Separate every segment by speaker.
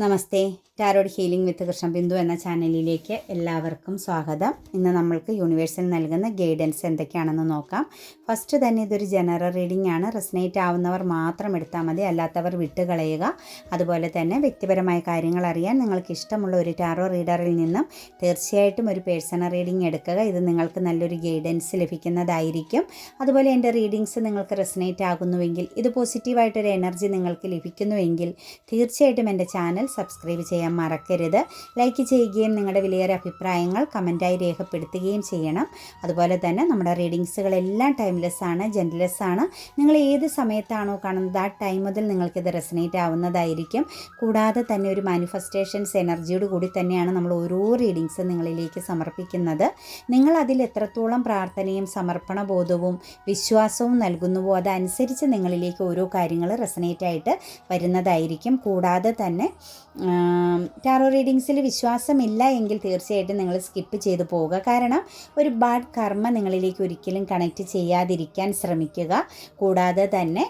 Speaker 1: Namaste. Tarot healing with Krishnabindu എന്ന ചാനലിലേക്ക് എല്ലാവർക്കും സ്വാഗതം. ഇന്ന് നമ്മൾക്ക് യൂണിവേഴ്സിൽ നൽകുന്ന ഗൈഡൻസ് എന്തൊക്കെയാണെന്ന് നോക്കാം. ഫസ്റ്റ് തന്നെ ഇതൊരു ജനറൽ റീഡിംഗ് ആണ്. റെസനേറ്റ് ആവുന്നവർ മാത്രം എടുത്താൽ മതി. അല്ലാത്തവർ വിട്ടുകളയുക. അതുപോലെ തന്നെ വ്യക്തിപരമായ കാര്യങ്ങൾ അറിയാൻ നിങ്ങൾക്ക് ഇഷ്ടമുള്ള ഒരു ടാറോ റീഡറിൽ നിന്നും തീർച്ചയായിട്ടും ഒരു പേഴ്സണൽ റീഡിംഗ് എടുക്കുക. ഇത് നിങ്ങൾക്ക് നല്ലൊരു ഗൈഡൻസ് ലഭിക്കുന്നതായിരിക്കും. അതുപോലെ എന്റെ റീഡിങ്സ് നിങ്ങൾക്ക് റെസനേറ്റ് ആകുന്നുവെങ്കിൽ ഇത് പോസിറ്റീവായിട്ടൊരു എനർജി നിങ്ങൾക്ക് ലഭിക്കുന്നുവെങ്കിൽ തീർച്ചയായിട്ടും എന്റെ ചാനൽ സബ്സ്ക്രൈബ് ചെയ്യാൻ മറക്കരുത്. ലൈക്ക് ചെയ്യുകയും നിങ്ങളുടെ വിലയേറെ അഭിപ്രായങ്ങൾ കമന്റായി രേഖപ്പെടുത്തുകയും ചെയ്യണം. അതുപോലെ തന്നെ നമ്മുടെ റീഡിങ്സുകളെല്ലാം ടൈംലെസ് ആണ് ജെൻലെസ് ആണ്. നിങ്ങൾ ഏത് സമയത്താണോ കാണുന്നത് ആ ടൈം മുതൽ നിങ്ങൾക്കിത് റെസനേറ്റ് ആവുന്നതായിരിക്കും. കൂടാതെ തന്നെ ഒരു മാനിഫെസ്റ്റേഷൻസ് എനർജിയോട് കൂടി തന്നെയാണ് നമ്മൾ ഓരോ റീഡിങ്സ് നിങ്ങളിലേക്ക് സമർപ്പിക്കുന്നത്. നിങ്ങൾ അതിൽ എത്രത്തോളം പ്രാർത്ഥനയും സമർപ്പണ ബോധവും വിശ്വാസവും നൽകുന്നുവോ അതനുസരിച്ച് നിങ്ങളിലേക്ക് ഓരോ കാര്യങ്ങൾ റെസനേറ്റ് ആയിട്ട് വരുന്നതായിരിക്കും. കൂടാതെ തന്നെ ടാറോ റീഡിങ്സിൽ വിശ്വാസമില്ല എങ്കിൽ തീർച്ചയായിട്ടും നിങ്ങൾ സ്കിപ്പ് ചെയ്ത് പോവുക. കാരണം ഒരു ബാഡ് കർമ്മ നിങ്ങളിലേക്ക് ഒരിക്കലും കണക്റ്റ് ചെയ്യാതിരിക്കാൻ ശ്രമിക്കുക. കൂടാതെ തന്നെ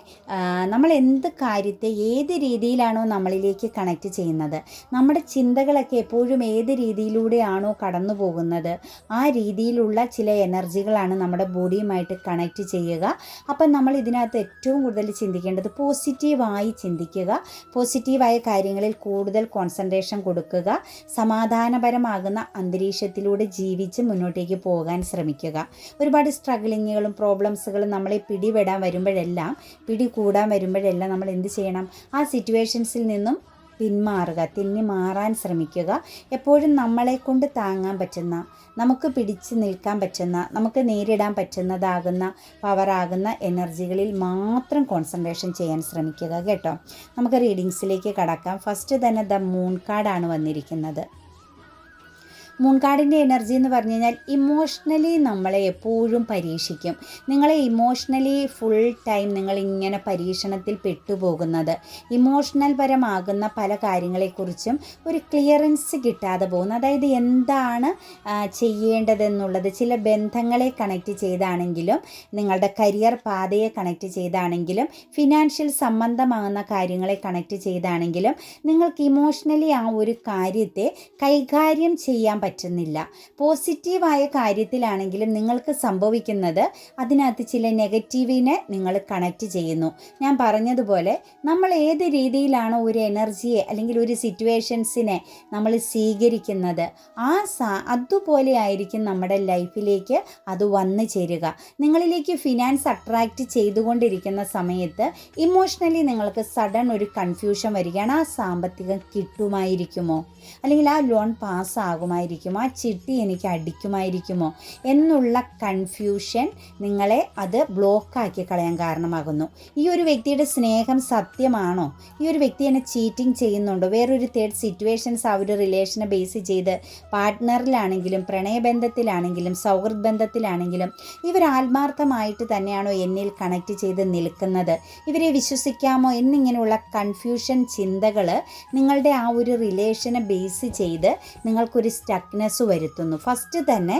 Speaker 1: നമ്മൾ എന്ത് കാര്യത്തെ ഏത് രീതിയിലാണോ നമ്മളിലേക്ക് കണക്റ്റ് ചെയ്യുന്നത് നമ്മുടെ ചിന്തകളൊക്കെ എപ്പോഴും ഏത് രീതിയിലൂടെയാണോ കടന്നു പോകുന്നത് ആ രീതിയിലുള്ള ചില എനർജികളാണ് നമ്മുടെ ബോഡിയുമായിട്ട് കണക്റ്റ് ചെയ്യുക. അപ്പം നമ്മൾ ഇതിനകത്ത് ഏറ്റവും കൂടുതൽ ചിന്തിക്കേണ്ടത് പോസിറ്റീവായി ചിന്തിക്കുക. പോസിറ്റീവായ കാര്യങ്ങളിൽ കൂടുതൽ കോൺസെൻട്രേഷൻ കൊടുക്കുക സമാധാനപരമാകുന്ന അന്തരീക്ഷത്തിലൂടെ ജീവിച്ച് മുന്നോട്ടേക്ക് പോകാൻ ശ്രമിക്കുക. ഒരുപാട് സ്ട്രഗ്ലിങ്ങുകളും പ്രോബ്ലംസുകളും നമ്മളെ പിടിപെടാൻ വരുമ്പോഴെല്ലാം പിടി കൂടാൻ വരുമ്പോഴെല്ലാം നമ്മൾ എന്ത് ചെയ്യണം? ആ സിറ്റുവേഷൻസിൽ നിന്നും പിന്മാറുക തിന്നി മാറാൻ ശ്രമിക്കുക. എപ്പോഴും നമ്മളെ കൊണ്ട് താങ്ങാൻ പറ്റുന്ന നമുക്ക് പിടിച്ച് നിൽക്കാൻ പറ്റുന്ന നമുക്ക് നേരിടാൻ പറ്റുന്നതാകുന്ന പവറാകുന്ന എനർജികളിൽ മാത്രം കോൺസെൻട്രേഷൻ ചെയ്യാൻ ശ്രമിക്കുക കേട്ടോ. നമുക്ക് റീഡിങ്സിലേക്ക് കടക്കാം. ഫസ്റ്റ് തന്നെ ദ മൂൺ കാർഡാണ് വന്നിരിക്കുന്നത്. മൂൺകാടിന്റെ എനർജി എന്ന് പറഞ്ഞു കഴിഞ്ഞാൽ ഇമോഷണലി നമ്മളെ എപ്പോഴും പരീക്ഷിക്കും. നിങ്ങളെ ഇമോഷണലി ഫുൾ ടൈം നിങ്ങൾ ഇങ്ങനെ പരീക്ഷണത്തിൽ പെട്ടുപോകുന്നത്. ഇമോഷണൽ പരമാകുന്ന പല കാര്യങ്ങളെക്കുറിച്ചും ഒരു ക്ലിയറൻസ് കിട്ടാതെ പോകുന്നു. അതായത് എന്താണ് ചെയ്യേണ്ടതെന്നുള്ളത് ചില ബന്ധങ്ങളെ കണക്റ്റ് ചെയ്താണെങ്കിലും നിങ്ങളുടെ കരിയർ പാതയെ കണക്റ്റ് ചെയ്താണെങ്കിലും ഫിനാൻഷ്യൽ സംബന്ധമാകുന്ന കാര്യങ്ങളെ കണക്റ്റ് ചെയ്താണെങ്കിലും നിങ്ങൾക്ക് ഇമോഷണലി ആ ഒരു കാര്യത്തെ കൈകാര്യം ചെയ്യാൻ പറ്റുന്നില്ല. പോസിറ്റീവായ കാര്യത്തിലാണെങ്കിലും നിങ്ങൾക്ക് സംഭവിക്കുന്നത് അതിനകത്ത് ചില നെഗറ്റീവിനെ നിങ്ങൾ കണക്റ്റ് ചെയ്യുന്നു. ഞാൻ പറഞ്ഞതുപോലെ നമ്മൾ ഏത് രീതിയിലാണോ ഒരു എനർജിയെ അല്ലെങ്കിൽ ഒരു സിറ്റുവേഷൻസിനെ നമ്മൾ സ്വീകരിക്കുന്നത്? ആ സാ അതുപോലെ ആയിരിക്കും നമ്മുടെ ലൈഫിലേക്ക് അത് വന്നു ചേരുക. നിങ്ങളിലേക്ക് ഫിനാൻസ് അട്രാക്റ്റ് ചെയ്തുകൊണ്ടിരിക്കുന്ന സമയത്ത് ഇമോഷണലി നിങ്ങൾക്ക് സഡൻ ഒരു കൺഫ്യൂഷൻ വരികയാണ്. ആ സാമ്പത്തികം കിട്ടുമായിരിക്കുമോ? അല്ലെങ്കിൽ ആ ലോൺ പാസ്സാകുമായിരിക്കുമോ ആ ചിട്ടി എനിക്ക് അടിക്കുമായിരിക്കുമോ? എന്നുള്ള കൺഫ്യൂഷൻ നിങ്ങളെ അത് ബ്ലോക്കാക്കി കളയാൻ കാരണമാകുന്നു. ഈ ഒരു വ്യക്തിയുടെ സ്നേഹം സത്യമാണോ? ഈ ഒരു വ്യക്തി എന്നെ ചീറ്റിംഗ് ചെയ്യുന്നുണ്ടോ? വേറൊരു തേർഡ് സിറ്റുവേഷൻസ് ആ ഒരു റിലേഷനെ ബേസ് ചെയ്ത് പാർട്ട്ണറിലാണെങ്കിലും പ്രണയബന്ധത്തിലാണെങ്കിലും സൗഹൃദ ബന്ധത്തിലാണെങ്കിലും ഇവർ ആത്മാർത്ഥമായിട്ട് തന്നെയാണോ എന്നിൽ കണക്ട് ചെയ്ത് നിൽക്കുന്നത്? ഇവരെ വിശ്വസിക്കാമോ എന്നിങ്ങനെയുള്ള കൺഫ്യൂഷൻ ചിന്തകൾ നിങ്ങളുടെ ആ ഒരു റിലേഷനെ ബേസ് ചെയ്ത് നിങ്ങൾക്കൊരു സ്റ്റക്നെസ് വരുത്തുന്നു. ഫസ്റ്റ് തന്നെ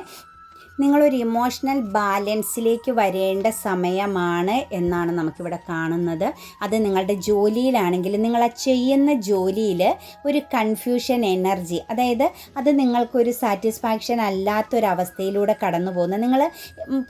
Speaker 1: നിങ്ങളൊരു ഇമോഷണൽ ബാലൻസിലേക്ക് വരേണ്ട സമയമാണ് എന്നാണ് നമുക്കിവിടെ കാണുന്നത്. അത് നിങ്ങളുടെ ജോലിയിലാണെങ്കിൽ നിങ്ങൾ ആ ചെയ്യുന്ന ജോലിയിൽ ഒരു കൺഫ്യൂഷൻ എനർജി അതായത് അത് നിങ്ങൾക്കൊരു സാറ്റിസ്ഫാക്ഷൻ അല്ലാത്തൊരവസ്ഥയിലൂടെ കടന്നു പോകുന്നത് നിങ്ങൾ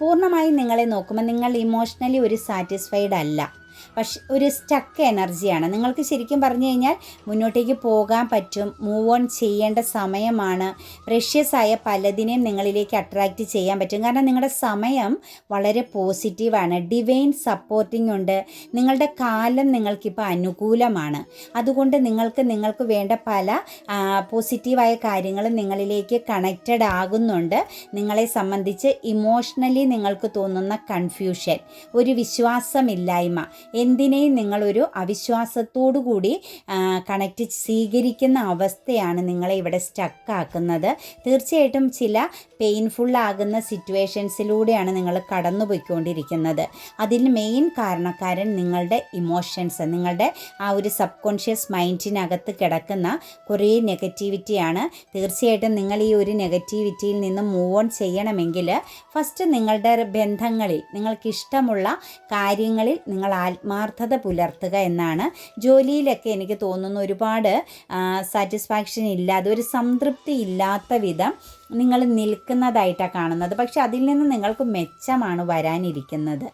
Speaker 1: പൂർണമായും നിങ്ങളെ നോക്കുമ്പോൾ നിങ്ങൾ ഇമോഷണലി ഒരു സാറ്റിസ്ഫൈഡ് അല്ല. പക്ഷെ ഒരു സ്റ്റക്ക് എനർജിയാണ് നിങ്ങൾക്ക് ശരിക്കും പറഞ്ഞു കഴിഞ്ഞാൽ മുന്നോട്ടേക്ക് പോകാൻ പറ്റും മൂവ് ഓൺ ചെയ്യേണ്ട സമയമാണ്. പ്രഷ്യസ് ആയ പലതിനെയും നിങ്ങളിലേക്ക് അട്രാക്റ്റ് ചെയ്യാൻ പറ്റും. കാരണം നിങ്ങളുടെ സമയം വളരെ പോസിറ്റീവാണ് ഡിവൈൻ സപ്പോർട്ടിംഗ് ഉണ്ട്. നിങ്ങളുടെ കാലം നിങ്ങൾക്കിപ്പോൾ അനുകൂലമാണ്. അതുകൊണ്ട് നിങ്ങൾക്ക് നിങ്ങൾക്ക് വേണ്ട പല പോസിറ്റീവായ കാര്യങ്ങളും നിങ്ങളിലേക്ക് കണക്റ്റഡ് ആകുന്നുണ്ട്. നിങ്ങളെ സംബന്ധിച്ച് ഇമോഷണലി നിങ്ങൾക്ക് തോന്നുന്ന കൺഫ്യൂഷൻ ഒരു വിശ്വാസമില്ലായ്മ. എന്തിനേയും നിങ്ങളൊരു കൂടി കണക്റ്റ് സ്വീകരിക്കുന്ന അവസ്ഥയാണ് നിങ്ങളെ ഇവിടെ സ്റ്റക്കാക്കുന്നത് തീർച്ചയായിട്ടും ചില പെയിൻഫുള്ളാകുന്ന സിറ്റുവേഷൻസിലൂടെയാണ് നിങ്ങൾ കടന്നു പോയിക്കൊണ്ടിരിക്കുന്നത് അതിന് മെയിൻ കാരണക്കാരൻ നിങ്ങളുടെ ഇമോഷൻസ് നിങ്ങളുടെ ആ ഒരു സബ് കോൺഷ്യസ് മൈൻഡിനകത്ത് കിടക്കുന്ന കുറേ നെഗറ്റിവിറ്റിയാണ് തീർച്ചയായിട്ടും നിങ്ങൾ ഈ ഒരു നെഗറ്റിവിറ്റിയിൽ നിന്ന് മൂവ് ഓൺ ചെയ്യണമെങ്കിൽ ഫസ്റ്റ് നിങ്ങളുടെ ബന്ധങ്ങളിൽ നിങ്ങൾക്ക് ഇഷ്ടമുള്ള കാര്യങ്ങളിൽ നിങ്ങൾ ആത്മ ആത്മാർത്ഥത പുലർത്തുക എന്നാണ് ജോലിയിലൊക്കെ എനിക്ക് തോന്നുന്ന ഒരുപാട് സാറ്റിസ്ഫാക്ഷൻ ഇല്ലാതെ ഒരു സംതൃപ്തി ഇല്ലാത്ത വിധം നിങ്ങൾ നിൽക്കുന്നതായിട്ടാണ് കാണുന്നത്. പക്ഷെ അതിൽ നിന്ന് നിങ്ങൾക്ക് മെച്ചമാണ് വരാനിരിക്കുന്നത്.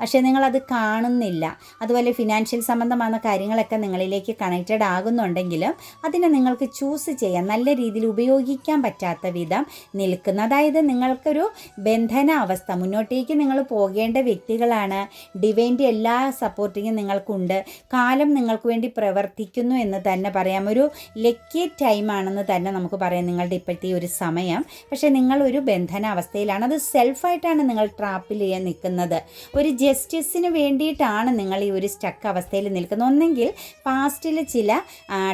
Speaker 1: പക്ഷേ നിങ്ങളത് കാണുന്നില്ല. അതുപോലെ ഫിനാൻഷ്യൽ സംബന്ധമായ കാര്യങ്ങളൊക്കെ നിങ്ങളിലേക്ക് കണക്റ്റഡ് ആകുന്നുണ്ടെങ്കിലും അതിനെ നിങ്ങൾക്ക് ചൂസ് ചെയ്യാൻ നല്ല രീതിയിൽ ഉപയോഗിക്കാൻ പറ്റാത്ത വിധം നിൽക്കുന്ന അതായത് നിങ്ങൾക്കൊരു ബന്ധന അവസ്ഥ മുന്നോട്ടേക്ക് നിങ്ങൾ പോകേണ്ട വ്യക്തികളാണ്. ഡിവൈന്റെ എല്ലാ സപ്പോർട്ടിങ്ങും നിങ്ങൾക്കുണ്ട്. കാലം നിങ്ങൾക്ക് വേണ്ടി പ്രവർത്തിക്കുന്നു എന്ന് തന്നെ പറയാം. ഒരു ലക്കി ടൈമാണെന്ന് തന്നെ നമുക്ക് പറയാം നിങ്ങളുടെ ഇപ്പോഴത്തെ ഒരു സമയം. പക്ഷേ നിങ്ങളൊരു ബന്ധന അവസ്ഥയിലാണ് അത് സെൽഫായിട്ടാണ് നിങ്ങൾ ട്രാപ്പിൽ ചെയ്യാൻ നിൽക്കുന്നത്. ഒരു ജസ്റ്റിസിന് വേണ്ടിയിട്ടാണ് നിങ്ങൾ ഈ ഒരു സ്റ്റക്ക് അവസ്ഥയിൽ നിൽക്കുന്നത്. ഒന്നെങ്കിൽ പാസ്റ്റിൽ ചില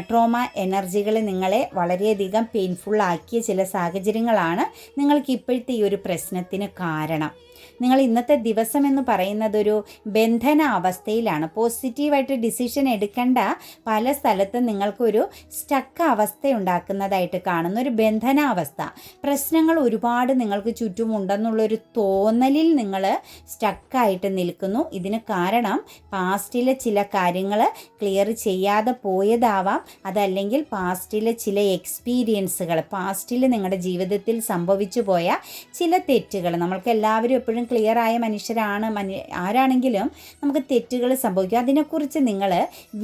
Speaker 1: ട്രോമ എനർജികൾ നിങ്ങളെ വളരെയധികം പെയിൻഫുള്ളാക്കിയ ചില സാഹചര്യങ്ങളാണ് നിങ്ങൾക്ക് ഇപ്പോഴത്തെ ഈ ഒരു പ്രശ്നത്തിന് കാരണം. നിങ്ങൾ ഇന്നത്തെ ദിവസം എന്ന് പറയുന്നത് ഒരു ബന്ധന അവസ്ഥയിലാണ് പോസിറ്റീവായിട്ട് ഡിസിഷൻ എടുക്കേണ്ട പല സ്ഥലത്തും നിങ്ങൾക്കൊരു സ്റ്റക്ക് അവസ്ഥ ഉണ്ടാക്കുന്നതായിട്ട് കാണുന്ന. ഒരു ബന്ധനാവസ്ഥ. പ്രശ്നങ്ങൾ ഒരുപാട് നിങ്ങൾക്ക് ചുറ്റുമുണ്ടെന്നുള്ളൊരു തോന്നലിൽ നിങ്ങൾ സ്റ്റക്കായിട്ട് നിൽക്കുന്നു. ഇതിന് കാരണം പാസ്റ്റിലെ ചില കാര്യങ്ങൾ ക്ലിയർ ചെയ്യാതെ പോയതാവാം. അതല്ലെങ്കിൽ പാസ്റ്റിലെ ചില എക്സ്പീരിയൻസുകൾ പാസ്റ്റിൽ നിങ്ങളുടെ ജീവിതത്തിൽ സംഭവിച്ചു പോയ ചില തെറ്റുകൾ. നമ്മൾക്ക് എല്ലാവരും എപ്പോഴും ക്ലിയർ ആയ മനുഷ്യരാണ് മനു ആരാണെങ്കിലും നമുക്ക് തെറ്റുകൾ സംഭവിക്കും. അതിനെക്കുറിച്ച് നിങ്ങൾ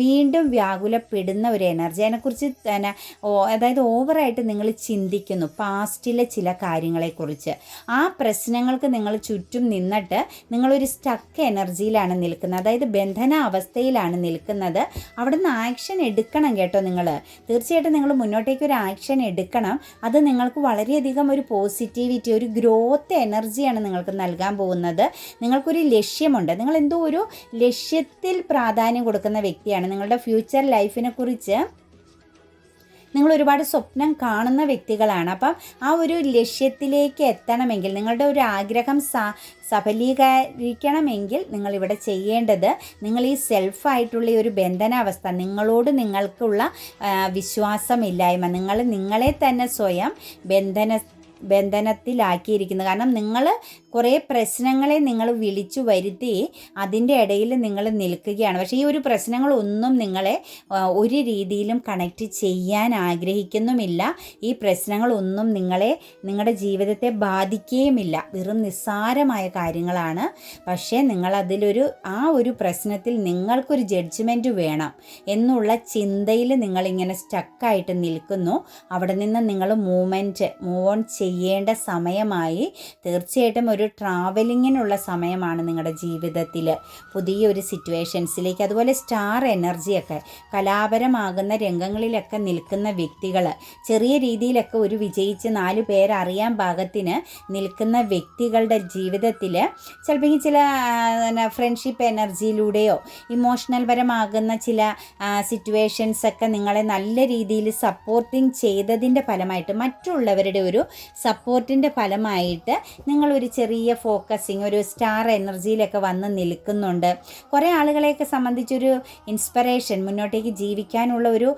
Speaker 1: വീണ്ടും വ്യാകുലപ്പെടുന്ന ഒരു എനർജി അതിനെക്കുറിച്ച് തന്നെ അതായത് ഓവറായിട്ട് നിങ്ങൾ ചിന്തിക്കുന്നു പാസ്റ്റിലെ ചില കാര്യങ്ങളെക്കുറിച്ച്. ആ പ്രശ്നങ്ങൾക്ക് നിങ്ങൾ ചുറ്റും നിന്നിട്ട് നിങ്ങളൊരു സ്റ്റക്ക് എനർജിയിലാണ് നിൽക്കുന്നത്. അതായത് ബന്ധന അവസ്ഥയിലാണ് നിൽക്കുന്നത്. അവിടുന്ന് ആക്ഷൻ എടുക്കണം കേട്ടോ നിങ്ങൾ തീർച്ചയായിട്ടും നിങ്ങൾ മുന്നോട്ടേക്ക് ഒരു ആക്ഷൻ എടുക്കണം. അത് നിങ്ങൾക്ക് വളരെയധികം ഒരു പോസിറ്റിവിറ്റി ഒരു ഗ്രോത്ത് എനർജിയാണ് നിങ്ങൾക്ക് നൽകാൻ പോകുന്നത്. നിങ്ങൾക്കൊരു ലക്ഷ്യമുണ്ട്. നിങ്ങൾ എന്തോ ഒരു ലക്ഷ്യത്തിൽ പ്രാധാന്യം കൊടുക്കുന്ന വ്യക്തിയാണ്. നിങ്ങളുടെ ഫ്യൂച്ചർ ലൈഫിനെ കുറിച്ച് നിങ്ങൾ ഒരുപാട് സ്വപ്നം കാണുന്ന വ്യക്തികളാണ്. അപ്പം ആ ഒരു ലക്ഷ്യത്തിലേക്ക് എത്തണമെങ്കിൽ നിങ്ങളുടെ ഒരു ആഗ്രഹം സാ സഫലീകരിക്കണമെങ്കിൽ നിങ്ങളിവിടെ ചെയ്യേണ്ടത് നിങ്ങൾ ഈ സെൽഫായിട്ടുള്ള ഒരു ബന്ധനാവസ്ഥ നിങ്ങളോട് നിങ്ങൾക്കുള്ള വിശ്വാസമില്ലായ്മ നിങ്ങൾ നിങ്ങളെ തന്നെ സ്വയം ബന്ധന ബന്ധനത്തിലാക്കിയിരിക്കുന്നത് കാരണം നിങ്ങൾ കുറേ പ്രശ്നങ്ങളെ നിങ്ങൾ വിളിച്ചു വരുത്തി അതിന്റെ ഇടയിൽ നിങ്ങൾ നിൽക്കുകയാണ്. പക്ഷേ ഈ ഒരു പ്രശ്നങ്ങളൊന്നും നിങ്ങളെ ഒരു രീതിയിലും കണക്റ്റ് ചെയ്യാൻ ആഗ്രഹിക്കുന്നുമില്ല. ഈ പ്രശ്നങ്ങളൊന്നും നിങ്ങളെ നിങ്ങളുടെ ജീവിതത്തെ ബാധിക്കുകയുമില്ല വെറും നിസ്സാരമായ കാര്യങ്ങളാണ്. പക്ഷേ നിങ്ങളതിലൊരു ആ ഒരു പ്രശ്നത്തിൽ നിങ്ങൾക്കൊരു ജഡ്ജ്മെന്റ് വേണം എന്നുള്ള ചിന്തയിൽ നിങ്ങളിങ്ങനെ സ്റ്റക്കായിട്ട് നിൽക്കുന്നു. അവിടെ നിന്ന് നിങ്ങൾ മൂവ്മെന്റ് മൂവ് ഓൺ ചെയ്യേണ്ട സമയമായി തീർച്ചയായിട്ടും ഒരു ട്രാവലിങ്ങിനുള്ള സമയമാണ് നിങ്ങളുടെ ജീവിതത്തിൽ പുതിയൊരു സിറ്റുവേഷൻസിലേക്ക് അതുപോലെ സ്റ്റാർ എനർജിയൊക്കെ കലാപരമാകുന്ന രംഗങ്ങളിലൊക്കെ നിൽക്കുന്ന വ്യക്തികൾ ചെറിയ രീതിയിലൊക്കെ ഒരു വിജയിച്ച് നാല് പേരറിയാൻ ഭാഗത്തിന് നിൽക്കുന്ന വ്യക്തികളുടെ ജീവിതത്തിൽ ചിലപ്പോൾ ചില ഫ്രണ്ട്ഷിപ്പ് എനർജിയിലൂടെയോ ഇമോഷണൽ പരമാകുന്ന ചില സിറ്റുവേഷൻസ് ഒക്കെ നിങ്ങളെ നല്ല രീതിയിൽ സപ്പോർട്ടിങ് ചെയ്തതിന്റെ ഫലമായിട്ട് മറ്റുള്ളവരുടെ ഒരു സപ്പോർട്ടിന്റെ ഫലമായിട്ട് നിങ്ങളൊരു ചെറിയ ഫോക്കസിങ് ഒരു സ്റ്റാർ എനർജിയിലൊക്കെ വന്ന് നിൽക്കുന്നുണ്ട്. കുറേ ആളുകളെയൊക്കെ സംബന്ധിച്ചൊരു ഇൻസ്പിറേഷൻ മുന്നോട്ടേക്ക് ജീവിക്കാനുള്ള ഒരു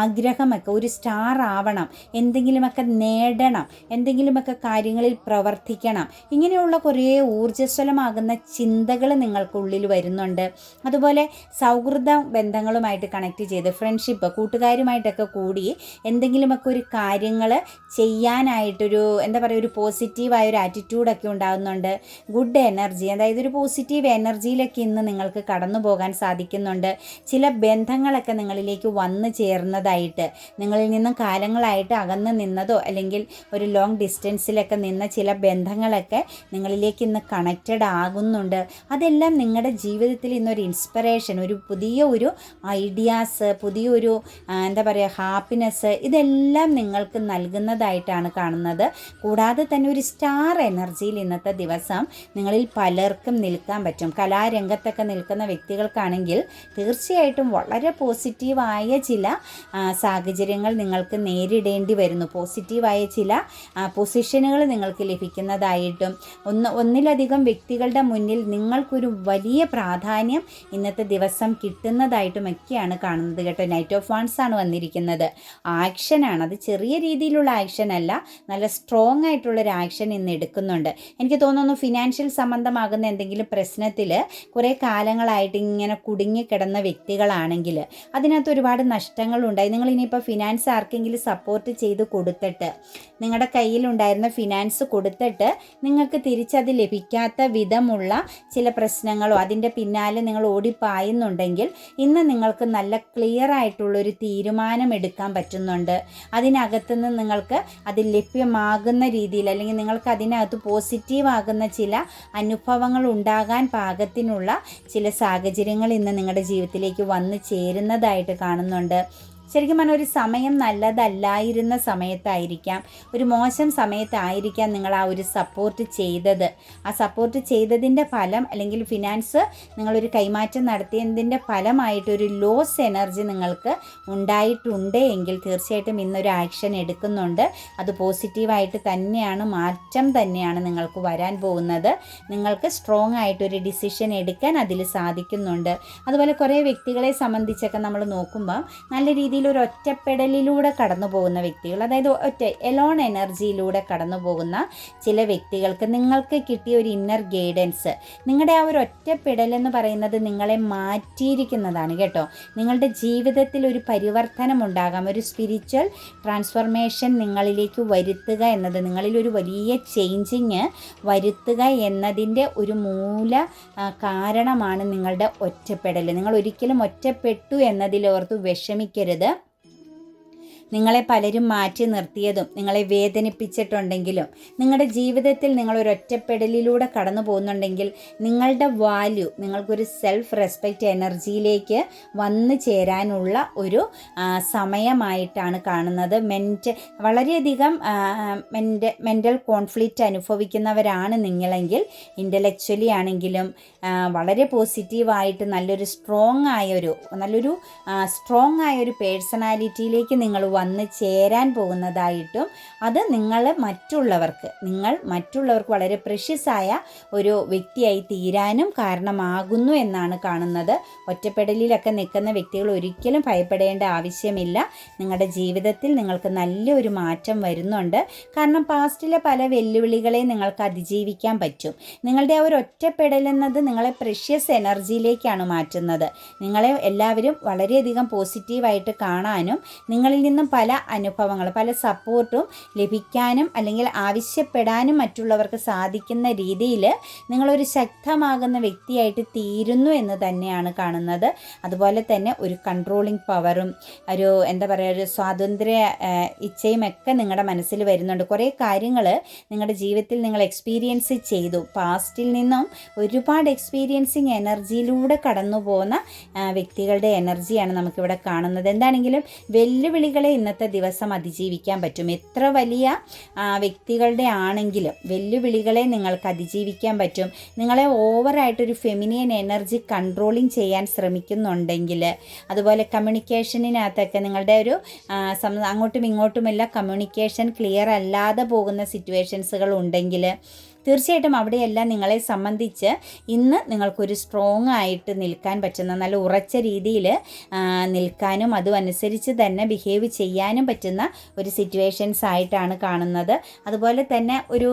Speaker 1: ആഗ്രഹമൊക്കെ ഒരു സ്റ്റാർ ആവണം എന്തെങ്കിലുമൊക്കെ നേടണം എന്തെങ്കിലുമൊക്കെ കാര്യങ്ങളിൽ പ്രവർത്തിക്കണം. ഇങ്ങനെയുള്ള കുറേ ഊർജസ്വലമാകുന്ന ചിന്തകൾ നിങ്ങൾക്കുള്ളിൽ വരുന്നുണ്ട്. അതുപോലെ സൗഹൃദ ബന്ധങ്ങളുമായിട്ട് കണക്ട് ചെയ്ത് ഫ്രണ്ട്ഷിപ്പ് കൂട്ടുകാരുമായിട്ടൊക്കെ കൂടി എന്തെങ്കിലുമൊക്കെ ഒരു കാര്യങ്ങൾ ചെയ്യാനായിട്ടൊരു എന്താ പറയുക ഒരു പോസിറ്റീവായ ഒരു ആറ്റിറ്റ്യൂഡൊക്കെ ഉണ്ടാകുന്നുണ്ട്. ഗുഡ് എനർജി അതായത് ഒരു പോസിറ്റീവ് എനർജിയിലൊക്കെ ഇന്ന് നിങ്ങൾക്ക് കടന്നു പോകാൻ സാധിക്കുന്നുണ്ട്. ചില ബന്ധങ്ങളൊക്കെ നിങ്ങളിലേക്ക് വന്നു ചേർന്നതായിട്ട് നിങ്ങളിൽ നിന്നും കാലങ്ങളായിട്ട് അകന്ന് നിന്നതോ അല്ലെങ്കിൽ ഒരു ലോങ് ഡിസ്റ്റൻസിലൊക്കെ നിന്ന ചില ബന്ധങ്ങളൊക്കെ നിങ്ങളിലേക്ക് ഇന്ന് കണക്റ്റഡ് ആകുന്നുണ്ട്. അതെല്ലാം നിങ്ങളുടെ ജീവിതത്തിൽ ഇന്നൊരു ഇൻസ്പിറേഷൻ ഒരു പുതിയ ഒരു ഐഡിയാസ് പുതിയൊരു എന്താ പറയുക ഹാപ്പിനെസ് ഇതെല്ലാം നിങ്ങൾക്ക് നൽകുന്നതായിട്ടാണ് കാണുന്നത്. കൂടാതെ തന്നെ ഒരു സ്റ്റാർ എനർജിയിൽ ഇന്നത്തെ ദിവസം നിങ്ങളിൽ പലർക്കും നിൽക്കാൻ പറ്റും. കലാരംഗത്തൊക്കെ നിൽക്കുന്ന വ്യക്തികൾക്കാണെങ്കിൽ തീർച്ചയായിട്ടും വളരെ പോസിറ്റീവായ ചില സാഹചര്യങ്ങൾ നിങ്ങൾക്ക് നേരിടേണ്ടി വരുന്നു. പോസിറ്റീവായ ചില പൊസിഷനുകൾ നിങ്ങൾക്ക് ലഭിക്കുന്നതായിട്ടും ഒന്ന് ഒന്നിലധികം വ്യക്തികളുടെ മുന്നിൽ നിങ്ങൾക്കൊരു വലിയ പ്രാധാന്യം ഇന്നത്തെ ദിവസം കിട്ടുന്നതായിട്ടും ഒക്കെയാണ് കാണുന്നത് കേട്ടോ. നൈറ്റ് ഓഫ് വാൺസ് ആണ് വന്നിരിക്കുന്നത്. ആക്ഷനാണ് അത് ചെറിയ രീതിയിലുള്ള ആക്ഷൻ അല്ല. നല്ല സ്ട്രോങ് ആയിട്ടുള്ളൊരു ആക്ഷൻ ഇന്ന് എടുക്കുന്നുണ്ട്. എനിക്ക് തോന്നുന്നു ഫിനാൻഷ്യൽ സംബന്ധമാകുന്ന എന്തെങ്കിലും പ്രശ്നത്തിൽ കുറേ കാലങ്ങളായിട്ട് ഇങ്ങനെ കുടുങ്ങിക്കിടന്ന വ്യക്തികളാണെങ്കിൽ അതിനകത്ത് ഒരുപാട് നഷ്ടങ്ങളുണ്ടായി. നിങ്ങൾ ഇനിയിപ്പോൾ ഫിനാൻസ് ആർക്കെങ്കിലും സപ്പോർട്ട് ചെയ്ത് കൊടുത്തിട്ട് നിങ്ങളുടെ കയ്യിലുണ്ടായിരുന്ന ഫിനാൻസ് കൊടുത്തിട്ട് നിങ്ങൾക്ക് തിരിച്ചത് ലഭിക്കാത്ത വിധമുള്ള ചില പ്രശ്നങ്ങളോ അതിന്റെ പിന്നാലെ നിങ്ങൾ ഓടിപ്പായുന്നുണ്ടെങ്കിൽ ഇന്ന് നിങ്ങൾക്ക് നല്ല ക്ലിയർ ആയിട്ടുള്ളൊരു തീരുമാനം എടുക്കാൻ പറ്റുന്നുണ്ട്. അതിനകത്തുനിന്ന് നിങ്ങൾക്ക് അത് ലഭ്യമാകുന്ന രീതിയിൽ അല്ലെങ്കിൽ നിങ്ങൾക്ക് അതിനകത്ത് പോസിറ്റീവ് ആകുന്ന ചില അനുഭവങ്ങൾ ഉണ്ടാകാൻ പാകത്തിനുള്ള ചില സാഹചര്യങ്ങൾ ഇന്ന് നിങ്ങളുടെ ജീവിതത്തിലേക്ക് വന്നു ചേരുന്നതായിട്ട് കാണുന്നുണ്ട്. ശരിക്കും പറഞ്ഞാൽ ഒരു സമയം നല്ലതല്ലായിരുന്ന സമയത്തായിരിക്കാം. ഒരു മോശം സമയത്തായിരിക്കാം നിങ്ങൾ ആ ഒരു സപ്പോർട്ട് ചെയ്തത്. ആ സപ്പോർട്ട് ചെയ്തതിന്റെ ഫലം അല്ലെങ്കിൽ ഫിനാൻസ് നിങ്ങളൊരു കൈമാറ്റം നടത്തിയതിന്റെ ഫലമായിട്ട് ഒരു ലോസ് എനർജി നിങ്ങൾക്ക് ഉണ്ടായിട്ടുണ്ട് എങ്കിൽ തീർച്ചയായിട്ടും ഇന്നൊരു ആക്ഷൻ എടുക്കുന്നുണ്ട്. അത് പോസിറ്റീവായിട്ട് തന്നെയാണ് മാറ്റം തന്നെയാണ് നിങ്ങൾക്ക് വരാൻ പോകുന്നത്. നിങ്ങൾക്ക് സ്ട്രോങ് ആയിട്ടൊരു ഡിസിഷൻ എടുക്കാൻ അതിൽ സാധിക്കുന്നുണ്ട്. അതുപോലെ കുറേ വ്യക്തികളെ സംബന്ധിച്ചൊക്കെ നമ്മൾ നോക്കുമ്പോൾ നല്ല രീതിയിൽ ഒരു ഒറ്റപ്പെടലിലൂടെ കടന്നു പോകുന്ന വ്യക്തികൾ അതായത് ഒറ്റ എലോൺ എനർജിയിലൂടെ കടന്നു പോകുന്ന ചില വ്യക്തികൾക്ക് നിങ്ങൾക്ക് കിട്ടിയ ഒരു ഇന്നർ ഗൈഡൻസ് നിങ്ങളുടെ ആ ഒരു ഒറ്റപ്പെടൽ എന്ന് പറയുന്നത് നിങ്ങളെ മാറ്റിയിരിക്കുന്നതാണ് കേട്ടോ. നിങ്ങളുടെ ജീവിതത്തിൽ ഒരു പരിവർത്തനം ഉണ്ടാകാം ഒരു സ്പിരിച്വൽ ട്രാൻസ്ഫോർമേഷൻ നിങ്ങളിലേക്ക് വരുത്തുക എന്നത് നിങ്ങളിൽ ഒരു വലിയ ചേഞ്ചിങ് വരുത്തുക എന്നതിന്റെ ഒരു മൂല കാരണമാണ് നിങ്ങളുടെ ഒറ്റപ്പെടൽ. നിങ്ങൾ ഒരിക്കലും ഒറ്റപ്പെട്ടു എന്നതിലോർത്ത് വിഷമിക്കരുത്. നിങ്ങളെ പലരും മാറ്റി നിർത്തിയതും നിങ്ങളെ വേദനിപ്പിച്ചിട്ടുണ്ടെങ്കിലും നിങ്ങളുടെ ജീവിതത്തിൽ നിങ്ങൾ ഒരു ഒറ്റപ്പെടലിലൂടെ കടന്നു പോകുന്നുണ്ടെങ്കിൽ നിങ്ങളുടെ വാല്യൂ നിങ്ങൾക്കൊരു സെൽഫ് റെസ്പെക്റ്റ് എനർജിയിലേക്ക് വന്നു ചേരാനുള്ള ഒരു സമയമായിട്ടാണ് കാണുന്നത്. മെന്റ് വളരെയധികം മെന്റ് മെന്റൽ കോൺഫ്ലിക്റ്റ് അനുഭവിക്കുന്നവരാണ് നിങ്ങളെങ്കിൽ ഇന്റലക്ച്വലി ആണെങ്കിലും വളരെ പോസിറ്റീവായിട്ട് നല്ലൊരു സ്ട്രോങ് ആയൊരു നല്ലൊരു സ്ട്രോങ് ആയൊരു പേഴ്സണാലിറ്റിയിലേക്ക് നിങ്ങൾ വന്ന് ചേരാൻ പോകുന്നതായിട്ടും അത് നിങ്ങൾ മറ്റുള്ളവർക്ക് നിങ്ങൾ മറ്റുള്ളവർക്ക് വളരെ പ്രഷ്യസായ ഒരു വ്യക്തിയായി തീരാനും കാരണമാകുന്നു എന്നാണ് കാണുന്നത്. ഒറ്റപ്പെടലിലൊക്കെ നിൽക്കുന്ന വ്യക്തികൾ ഒരിക്കലും ഭയപ്പെടേണ്ട ആവശ്യമില്ല. നിങ്ങളുടെ ജീവിതത്തിൽ നിങ്ങൾക്ക് നല്ലൊരു മാറ്റം വരുന്നുണ്ട്. കാരണം പാസ്റ്റിലെ പല വെല്ലുവിളികളെ നിങ്ങൾക്ക് അതിജീവിക്കാൻ പറ്റും. നിങ്ങളുടെ ആ ഒരു ഒറ്റപ്പെടൽ എന്നത് നിങ്ങളെ പ്രഷ്യസ് എനർജിയിലേക്കാണ് മാറ്റുന്നത്. നിങ്ങളെ എല്ലാവരും വളരെയധികം പോസിറ്റീവായിട്ട് കാണാനും നിങ്ങളിൽ നിന്നും പല അനുഭവങ്ങൾ പല സപ്പോർട്ടും ലഭിക്കാനും അല്ലെങ്കിൽ ആവശ്യപ്പെടാനും മറ്റുള്ളവർക്ക് സാധിക്കുന്ന രീതിയിൽ നിങ്ങളൊരു ശക്തമാകുന്ന വ്യക്തിയായിട്ട് തീരുന്നു എന്ന് തന്നെയാണ് കാണുന്നത്. അതുപോലെ തന്നെ ഒരു കൺട്രോളിങ് പവറും ഒരു എന്താ പറയുക ഒരു സ്വാതന്ത്ര്യ ഇച്ഛയും ഒക്കെ നിങ്ങളുടെ മനസ്സിൽ വരുന്നുണ്ട്. കുറേ കാര്യങ്ങൾ നിങ്ങളുടെ ജീവിതത്തിൽ നിങ്ങൾ എക്സ്പീരിയൻസ് ചെയ്തു. പാസ്റ്റിൽ നിന്നും ഒരുപാട് എക്സ്പീരിയൻസിങ് എനർജിയിലൂടെ കടന്നു പോകുന്ന വ്യക്തികളുടെ എനർജിയാണ് നമുക്കിവിടെ കാണുന്നത്. എന്താണെങ്കിലും വെല്ലുവിളികളെ ഇന്നത്തെ ദിവസം അതിജീവിക്കാൻ പറ്റും. എത്ര വലിയ വ്യക്തികളുടെ ആണെങ്കിലും വെല്ലുവിളികളെ നിങ്ങൾക്ക് അതിജീവിക്കാൻ പറ്റും. നിങ്ങളെ ഓവറായിട്ടൊരു ഫെമിനിയൻ എനർജി കൺട്രോളിങ് ചെയ്യാൻ ശ്രമിക്കുന്നുണ്ടെങ്കിൽ അതുപോലെ കമ്മ്യൂണിക്കേഷനിനകത്തൊക്കെ നിങ്ങളുടെ ഒരു അങ്ങോട്ടും ഇങ്ങോട്ടുമെല്ലാം കമ്മ്യൂണിക്കേഷൻ ക്ലിയർ അല്ലാതെ പോകുന്ന സിറ്റുവേഷൻസുകൾ ഉണ്ടെങ്കിൽ തീർച്ചയായിട്ടും അവിടെയെല്ലാം നിങ്ങളെ സംബന്ധിച്ച് ഇന്ന് നിങ്ങൾക്കൊരു സ്ട്രോങ് ആയിട്ട് നിൽക്കാൻ പറ്റുന്ന നല്ല ഉറച്ച രീതിയിൽ നിൽക്കാനും അതുമനുസരിച്ച് തന്നെ ബിഹേവ് ചെയ്യാനും പറ്റുന്ന ഒരു സിറ്റുവേഷൻസ് ആയിട്ടാണ് കാണുന്നത്. അതുപോലെ തന്നെ ഒരു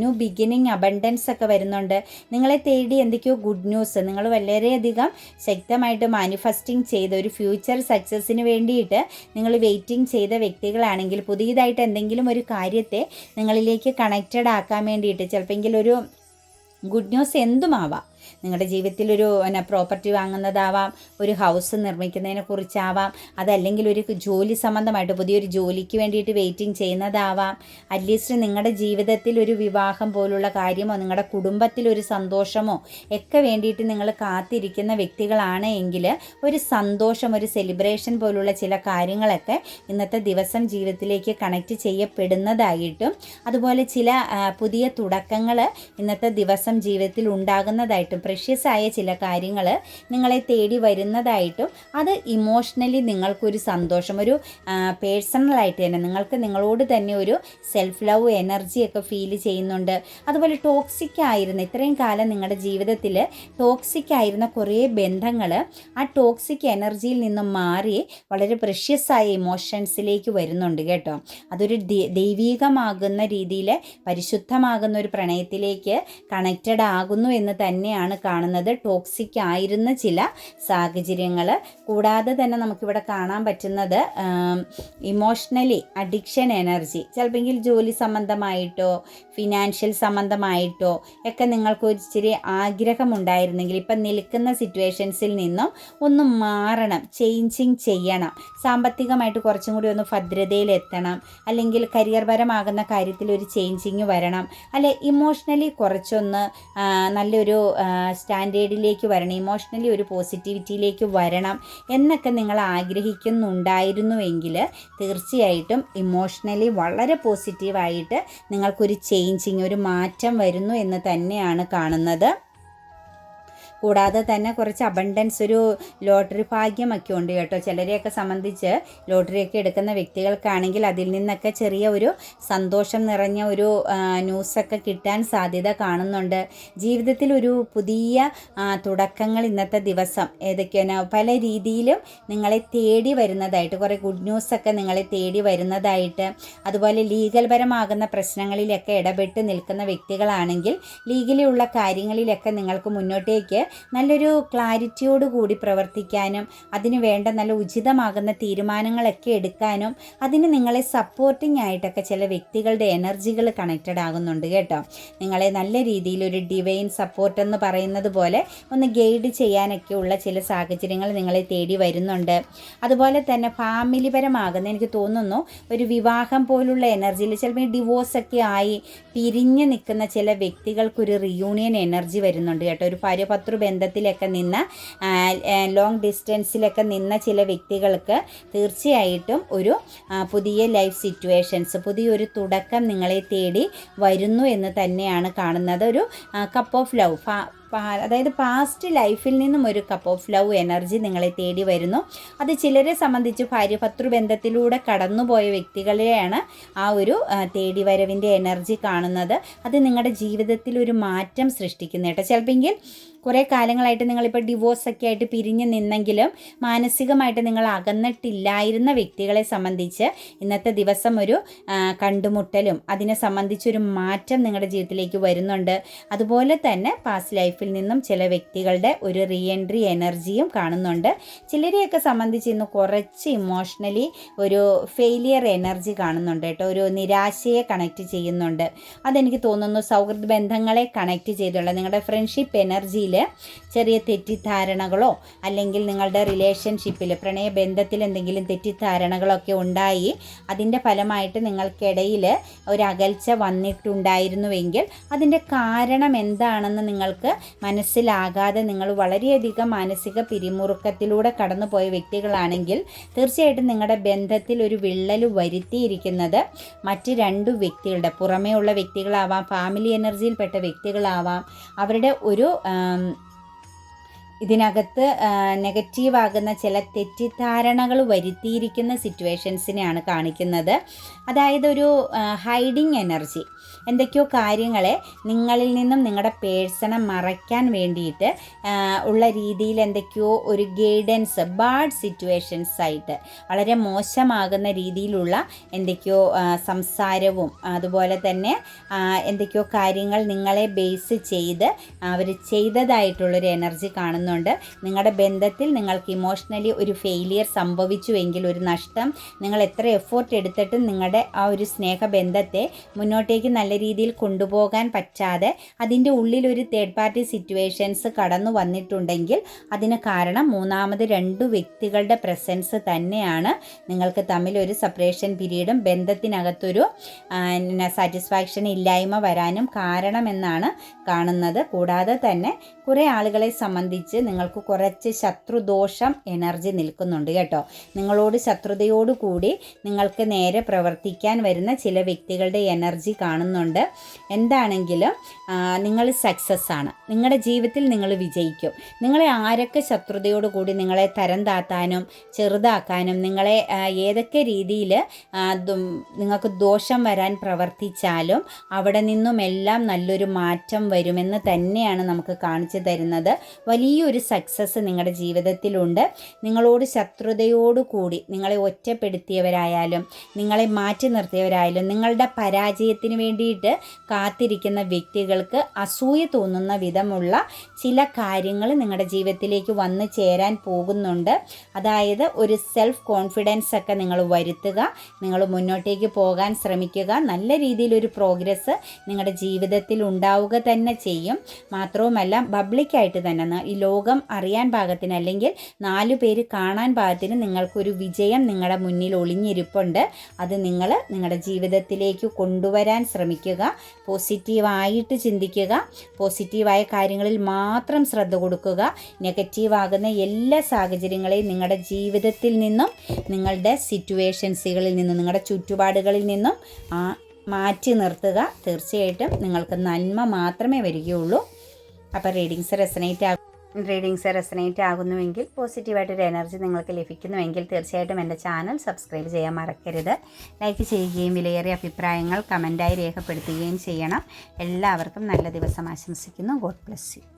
Speaker 1: ന്യൂ ബിഗിനിങ് അബണ്ടൻസ് ഒക്കെ വരുന്നുണ്ട്. നിങ്ങളെ തേടി എന്തൊക്കെയോ ഗുഡ് ന്യൂസ് നിങ്ങൾ വളരെയധികം ശക്തമായിട്ട് മാനിഫെസ്റ്റിംഗ് ചെയ്ത ഒരു ഫ്യൂച്ചർ സക്സസ്സിന് വേണ്ടിയിട്ട് നിങ്ങൾ വെയിറ്റിംഗ് ചെയ്ത വ്യക്തികളാണെങ്കിൽ പുതിയതായിട്ട് എന്തെങ്കിലും ഒരു കാര്യത്തെ നിങ്ങളിലേക്ക് കണക്റ്റഡ് ആക്കാൻ വേണ്ടിയിട്ട് ചിലപ്പോൾ ഒരു ഗുഡ് ന്യൂസ് എന്തുമാവാം. നിങ്ങളുടെ ജീവിതത്തിൽ ഒരു പിന്നെ പ്രോപ്പർട്ടി വാങ്ങുന്നതാവാം ഒരു ഹൗസ് നിർമ്മിക്കുന്നതിനെ കുറിച്ചാവാം അതല്ലെങ്കിൽ ഒരു ജോലി സംബന്ധമായിട്ട് പുതിയൊരു ജോലിക്ക് വേണ്ടിയിട്ട് വെയിറ്റിംഗ് ചെയ്യുന്നതാവാം. അറ്റ്ലീസ്റ്റ് നിങ്ങളുടെ ജീവിതത്തിൽ ഒരു വിവാഹം പോലുള്ള കാര്യമോ നിങ്ങളുടെ കുടുംബത്തിൽ ഒരു സന്തോഷമോ ഒക്കെ വേണ്ടിയിട്ട് നിങ്ങൾ കാത്തിരിക്കുന്ന വ്യക്തികളാണ് എങ്കിൽ ഒരു സന്തോഷം ഒരു സെലിബ്രേഷൻ പോലുള്ള ചില കാര്യങ്ങളൊക്കെ ഇന്നത്തെ ദിവസം ജീവിതത്തിലേക്ക് കണക്റ്റ് ചെയ്യപ്പെടുന്നതായിട്ടും അതുപോലെ ചില പുതിയ തുടക്കങ്ങൾ ഇന്നത്തെ ദിവസം ജീവിതത്തിൽ ഉണ്ടാകുന്നതായിട്ടും പ്രഷ്യസ് ആയ ചില കാര്യങ്ങൾ നിങ്ങളെ തേടി വരുന്നതായിട്ടും അത് ഇമോഷണലി നിങ്ങൾക്കൊരു സന്തോഷം ഒരു പേഴ്സണലായിട്ട് തന്നെ നിങ്ങൾക്ക് നിങ്ങളോട് തന്നെ ഒരു സെൽഫ് ലവ് എനർജിയൊക്കെ ഫീൽ ചെയ്യുന്നുണ്ട്. അതുപോലെ ടോക്സിക് ആയിരുന്ന ഇത്രയും കാലം നിങ്ങളുടെ ജീവിതത്തിൽ ടോക്സിക് ആയിരുന്ന കുറേ ബന്ധങ്ങൾ ആ ടോക്സിക് എനർജിയിൽ നിന്നും മാറി വളരെ പ്രഷ്യസ് ആയ ഇമോഷൻസിലേക്ക് വരുന്നുണ്ട് കേട്ടോ. അതൊരു ദൈവീകമാകുന്ന രീതിയിൽ പരിശുദ്ധമാകുന്ന ഒരു പ്രണയത്തിലേക്ക് കണക്റ്റഡ് ആകുന്നു എന്ന് തന്നെയാണ് കാണുന്നത്. ടോക്സിക് ആയിരുന്ന ചില സാഹചര്യങ്ങൾ. കൂടാതെ തന്നെ നമുക്കിവിടെ കാണാൻ പറ്റുന്നത് ഇമോഷണലി അഡിക്ഷൻ എനർജി ചിലപ്പോൾ ജോലി സംബന്ധമായിട്ടോ ഫിനാൻഷ്യൽ സംബന്ധമായിട്ടോ ഒക്കെ നിങ്ങൾക്ക് ഒരു ഇച്ചിരി ആഗ്രഹമുണ്ടായിരുന്നെങ്കിൽ ഇപ്പം നിൽക്കുന്ന സിറ്റുവേഷൻസിൽ നിന്നും ഒന്ന് മാറണം ചേഞ്ചിങ് ചെയ്യണം. സാമ്പത്തികമായിട്ട് കുറച്ചും കൂടി ഒന്ന് ഭദ്രതയിലെത്തണം. അല്ലെങ്കിൽ കരിയർ പരമാകുന്ന കാര്യത്തിൽ ഒരു ചേഞ്ചിങ് വരണം. അല്ലെ ഇമോഷണലി കുറച്ചൊന്ന് നല്ലൊരു സ്റ്റാൻഡേർഡിലേക്ക് വരണം ഇമോഷണലി ഒരു പോസിറ്റിവിറ്റിയിലേക്ക് വരണം എന്നൊക്കെ നിങ്ങൾ ആഗ്രഹിക്കുന്നുണ്ടായിരുന്നുവെങ്കിൽ തീർച്ചയായിട്ടും ഇമോഷണലി വളരെ പോസിറ്റീവായിട്ട് നിങ്ങൾക്കൊരു ചേഞ്ചിങ് ഒരു മാറ്റം വരുന്നു എന്ന് തന്നെയാണ് കാണുന്നത്. കൂടാതെ തന്നെ കുറച്ച് അബണ്ടൻസ് ഒരു ലോട്ടറി ഭാഗ്യമൊക്കെ ഉണ്ട് കേട്ടോ. ചിലരെയൊക്കെ സംബന്ധിച്ച് ലോട്ടറിയൊക്കെ എടുക്കുന്ന വ്യക്തികൾക്കാണെങ്കിൽ അതിൽ നിന്നൊക്കെ ചെറിയ ഒരു സന്തോഷം നിറഞ്ഞ ഒരു ന്യൂസൊക്കെ കിട്ടാൻ സാധ്യത കാണുന്നുണ്ട്. ജീവിതത്തിൽ ഒരു പുതിയ തുടക്കങ്ങൾ ഇന്നത്തെ ദിവസം ഏതൊക്കെയാണ്? പല രീതിയിലും നിങ്ങളെ തേടി വരുന്നതായിട്ട് കുറേ ഗുഡ് ന്യൂസൊക്കെ നിങ്ങളെ തേടി വരുന്നതായിട്ട് അതുപോലെ ലീഗൽ പരമാകുന്ന പ്രശ്നങ്ങളിലൊക്കെ ഇടപെട്ട് നിൽക്കുന്ന വ്യക്തികളാണെങ്കിൽ ലീഗലിലുള്ള കാര്യങ്ങളിലൊക്കെ നിങ്ങൾക്ക് മുന്നോട്ടേക്ക് നല്ലൊരു ക്ലാരിറ്റിയോട് കൂടി പ്രവർത്തിക്കാനും അതിന് വേണ്ട നല്ല ഉചിതമാകുന്ന തീരുമാനങ്ങളൊക്കെ എടുക്കാനും അതിന് നിങ്ങളെ സപ്പോർട്ടിംഗ് ആയിട്ടൊക്കെ ചില വ്യക്തികളുടെ എനർജികൾ കണക്റ്റഡ് ആകുന്നുണ്ട് കേട്ടോ. നിങ്ങളെ നല്ല രീതിയിൽ ഒരു ഡിവൈൻ സപ്പോർട്ട് എന്ന് പറയുന്നത് പോലെ ഒന്ന് ഗൈഡ് ചെയ്യാനൊക്കെ ഉള്ള ചില സാഹചര്യങ്ങൾ നിങ്ങളെ തേടി വരുന്നുണ്ട്. അതുപോലെ തന്നെ ഫാമിലിപരമാകുന്ന എനിക്ക് തോന്നുന്നു ഒരു വിവാഹം പോലുള്ള എനർജിയിൽ ചിലപ്പോൾ ഡിവോഴ്സ് ഒക്കെ ആയി പിരിഞ്ഞ് നിൽക്കുന്ന ചില വ്യക്തികൾക്കൊരു റിയൂണിയൻ എനർജി വരുന്നുണ്ട് കേട്ടോ. ഒരു ഭാര്യ പത്ര ബന്ധത്തിലൊക്കെ നിന്ന ലോങ് ഡിസ്റ്റൻസിലൊക്കെ നിന്ന ചില വ്യക്തികൾക്ക് തീർച്ചയായിട്ടും ഒരു പുതിയ ലൈഫ് സിറ്റുവേഷൻസ് പുതിയൊരു തുടക്കം നിങ്ങളെ തേടി വരുന്നു എന്ന് തന്നെയാണ് കാണുന്നത്. ഒരു കപ്പ് ഓഫ് ലവ് അതായത് പാസ്റ്റ് ലൈഫിൽ നിന്നും ഒരു കപ്പ് ഓഫ് ലവ് എനർജി നിങ്ങളെ തേടി വരുന്നു. അത് ചിലരെ സംബന്ധിച്ച് ഭാര്യ ഭർത്തൃബന്ധത്തിലൂടെ കടന്നുപോയ വ്യക്തികളെയാണ് ആ ഒരു തേടി വരവിന്റെ എനർജി കാണുന്നത്. അത് നിങ്ങളുടെ ജീവിതത്തിൽ ഒരു മാറ്റം സൃഷ്ടിക്കുന്ന കേട്ടോ. ചിലപ്പോൾ കുറേ കാലങ്ങളായിട്ട് നിങ്ങളിപ്പോൾ ഡിവോഴ്സൊക്കെ ആയിട്ട് പിരിഞ്ഞ് നിന്നെങ്കിലും മാനസികമായിട്ട് നിങ്ങൾ അകന്നിട്ടില്ലായിരുന്ന വ്യക്തികളെ സംബന്ധിച്ച് ഇന്നത്തെ ദിവസം ഒരു കണ്ടുമുട്ടലും അതിനെ സംബന്ധിച്ചൊരു മാറ്റം നിങ്ങളുടെ ജീവിതത്തിലേക്ക് വരുന്നുണ്ട്. അതുപോലെ തന്നെ പാസ്റ്റ് ലൈഫിൽ നിന്നും ചില വ്യക്തികളുടെ ഒരു റീഎൻട്രി എനർജിയും കാണുന്നുണ്ട്. ചിലരെയൊക്കെ സംബന്ധിച്ച് ഇന്ന് കുറച്ച് ഇമോഷണലി ഒരു ഫെയിലിയർ എനർജി കാണുന്നുണ്ട് കേട്ടോ. ഒരു നിരാശയെ കണക്ട് ചെയ്യുന്നുണ്ട്. അതെനിക്ക് തോന്നുന്നു സൗഹൃദ ബന്ധങ്ങളെ കണക്ട് ചെയ്തുള്ള നിങ്ങളുടെ ഫ്രണ്ട്ഷിപ്പ് എനർജിയിൽ ചെറിയ തെറ്റിദ്ധാരണകളോ അല്ലെങ്കിൽ നിങ്ങളുടെ റിലേഷൻഷിപ്പിൽ പ്രണയബന്ധത്തിൽ എന്തെങ്കിലും തെറ്റിദ്ധാരണകളൊക്കെ ഉണ്ടായി അതിന്റെ ഫലമായിട്ട് നിങ്ങൾക്കിടയിൽ ഒരകൽച്ച വന്നിട്ടുണ്ടായിരുന്നുവെങ്കിൽ അതിന്റെ കാരണം എന്താണെന്ന് നിങ്ങൾക്ക് മനസ്സിലാകാതെ നിങ്ങൾ വളരെയധികം മാനസിക പിരിമുറുക്കത്തിലൂടെ കടന്നുപോയ വ്യക്തികളാണെങ്കിൽ തീർച്ചയായിട്ടും നിങ്ങളുടെ ബന്ധത്തിൽ ഒരു വിള്ളൽ വരുത്തിയിരിക്കുന്നത് മറ്റ് രണ്ടു വ്യക്തികളുടെ പുറമേ ഉള്ള വ്യക്തികളാവാം ഫാമിലി എനർജിയിൽപ്പെട്ട വ്യക്തികളാവാം അവരുടെ ഒരു ഇതിനകത്ത് നെഗറ്റീവാകുന്ന ചില തെറ്റിദ്ധാരണകൾ വരുത്തിയിരിക്കുന്ന സിറ്റുവേഷൻസിനെയാണ് കാണിക്കുന്നത്. അതായത് ഒരു ഹൈഡിങ് എനർജി എന്തൊക്കെയോ കാര്യങ്ങളെ നിങ്ങളിൽ നിന്നും നിങ്ങളുടെ പേഴ്സണെ മറയ്ക്കാൻ വേണ്ടിയിട്ട് ഉള്ള രീതിയിൽ എന്തൊക്കെയോ ഒരു ഗൈഡൻസ് ബാഡ് സിറ്റുവേഷൻസ് ആയിട്ട് വളരെ മോശമാകുന്ന രീതിയിലുള്ള എന്തൊക്കെയോ സംസാരവും അതുപോലെ തന്നെ എന്തൊക്കെയോ കാര്യങ്ങൾ നിങ്ങളെ ബേസ് ചെയ്ത് അവർ ചെയ്തതായിട്ടുള്ളൊരു എനർജി കാണുന്നുണ്ട്. നിങ്ങളുടെ ബന്ധത്തിൽ നിങ്ങൾക്ക് ഇമോഷണലി ഒരു ഫെയിലിയർ സംഭവിച്ചുവെങ്കിൽ ഒരു നഷ്ടം നിങ്ങൾ എത്ര എഫേർട്ട് എടുത്തിട്ടും നിങ്ങളുടെ ആ ഒരു സ്നേഹബന്ധത്തെ മുന്നോട്ടേക്ക് നല്ല രീതിയിൽ കൊണ്ടുപോകാൻ പറ്റാതെ അതിന്റെ ഉള്ളിൽ ഒരു തേർഡ് പാർട്ടി സിറ്റുവേഷൻസ് കടന്നു വന്നിട്ടുണ്ടെങ്കിൽ അതിന് കാരണം മൂന്നാമത് രണ്ടു വ്യക്തികളുടെ പ്രസൻസ് തന്നെയാണ്. നിങ്ങൾക്ക് തമ്മിൽ ഒരു സെപ്പറേഷൻ പീരീഡും ബന്ധത്തിനകത്തൊരു സാറ്റിസ്ഫാക്ഷൻ ഇല്ലായ്മ വരാനും കാരണമെന്നാണ് കാണുന്നത്. കൂടാതെ തന്നെ കുറേ ആളുകളെ സംബന്ധിച്ച് നിങ്ങൾക്ക് കുറച്ച് ശത്രുദോഷം എനർജി നിൽക്കുന്നുണ്ട് കേട്ടോ. നിങ്ങളോട് ശത്രുതയോടുകൂടി നിങ്ങൾക്ക് നേരെ പ്രവർത്തിക്കാൻ വരുന്ന ചില വ്യക്തികളുടെ എനർജി കാണുന്നുണ്ട്. എന്താണെങ്കിലും നിങ്ങൾ സക്സസ് ആണ്. നിങ്ങളുടെ ജീവിതത്തിൽ നിങ്ങൾ വിജയിക്കും. നിങ്ങളെ ആരൊക്കെ ശത്രുതയോട് കൂടി നിങ്ങളെ തരം താത്താനും ചെറുതാക്കാനും നിങ്ങളെ ഏതൊക്കെ രീതിയിൽ നിങ്ങൾക്ക് ദോഷം വരാൻ പ്രവർത്തിച്ചാലും അവിടെ നിന്നും എല്ലാം നല്ലൊരു മാറ്റം വരുമെന്ന് തന്നെയാണ് നമുക്ക് കാണിച്ചു തരുന്നത്. വലിയൊരു സക്സസ് നിങ്ങളുടെ ജീവിതത്തിലുണ്ട് നിങ്ങളോട് ശത്രുതയോട് കൂടി നിങ്ങളെ ഒറ്റപ്പെടുത്തിയവരായാലും നിങ്ങളെ മാറ്റി നിർത്തിയവരായാലും നിങ്ങളുടെ പരാജയത്തിന് വേണ്ടിയിട്ട് കാത്തിരിക്കുന്ന വ്യക്തികൾക്ക് അസൂയ തോന്നുന്ന വിധമുള്ള ചില കാര്യങ്ങൾ നിങ്ങളുടെ ജീവിതത്തിലേക്ക് വന്നു ചേരാൻ പോകുന്നുണ്ട്. അതായത് ഒരു സെൽഫ് കോൺഫിഡൻസ് ഒക്കെ നിങ്ങൾ വരുത്തുക നിങ്ങൾ മുന്നോട്ടേക്ക് പോകാൻ ശ്രമിക്കുക നല്ല രീതിയിലൊരു പ്രോഗ്രസ് നിങ്ങളുടെ ജീവിതത്തിൽ ഉണ്ടാവുക തന്നെ ചെയ്യും. മാത്രവുമല്ല പബ്ലിക്കായിട്ട് തന്നെ ഈ ലോകം അറിയാൻ പാകത്തിന് അല്ലെങ്കിൽ നാലു പേര് കാണാൻ പാകത്തിന് നിങ്ങൾക്കൊരു വിജയം നിങ്ങളുടെ മുന്നിൽ ഒളിഞ്ഞിരിപ്പുണ്ട്. അത് നിങ്ങൾ നിങ്ങളുടെ ജീവിതത്തിലേക്ക് കൊണ്ടുവരാൻ ശ്രമിക്കുക പോസിറ്റീവായിട്ട് ചിന്തിക്കുക പോസിറ്റീവായ കാര്യങ്ങളിൽ മാത്രം ശ്രദ്ധ കൊടുക്കുക നെഗറ്റീവാകുന്ന എല്ലാ സാഹചര്യങ്ങളെയും നിങ്ങളുടെ ജീവിതത്തിൽ നിന്നും നിങ്ങളുടെ സിറ്റുവേഷൻസുകളിൽ നിന്നും നിങ്ങളുടെ ചുറ്റുപാടുകളിൽ നിന്നും മാറ്റി നിർത്തുക. തീർച്ചയായിട്ടും നിങ്ങൾക്ക് നന്മ മാത്രമേ വരികയുള്ളൂ. അപ്പോൾ റീഡിങ്സ് റെസനേറ്റ് ആകും. റീഡിങ്സ് റെസനേറ്റ് ആകുന്നുവെങ്കിൽ പോസിറ്റീവായിട്ടൊരു എനർജി നിങ്ങൾക്ക് ലഭിക്കുന്നുവെങ്കിൽ തീർച്ചയായിട്ടും എന്റെ ചാനൽ സബ്സ്ക്രൈബ് ചെയ്യാൻ മറക്കരുത്. ലൈക്ക് ചെയ്യുകയും വിലയേറിയ അഭിപ്രായങ്ങൾ കമന്റായി രേഖപ്പെടുത്തുകയും ചെയ്യണം. എല്ലാവർക്കും നല്ല ദിവസം ആശംസിക്കുന്നു. God bless you.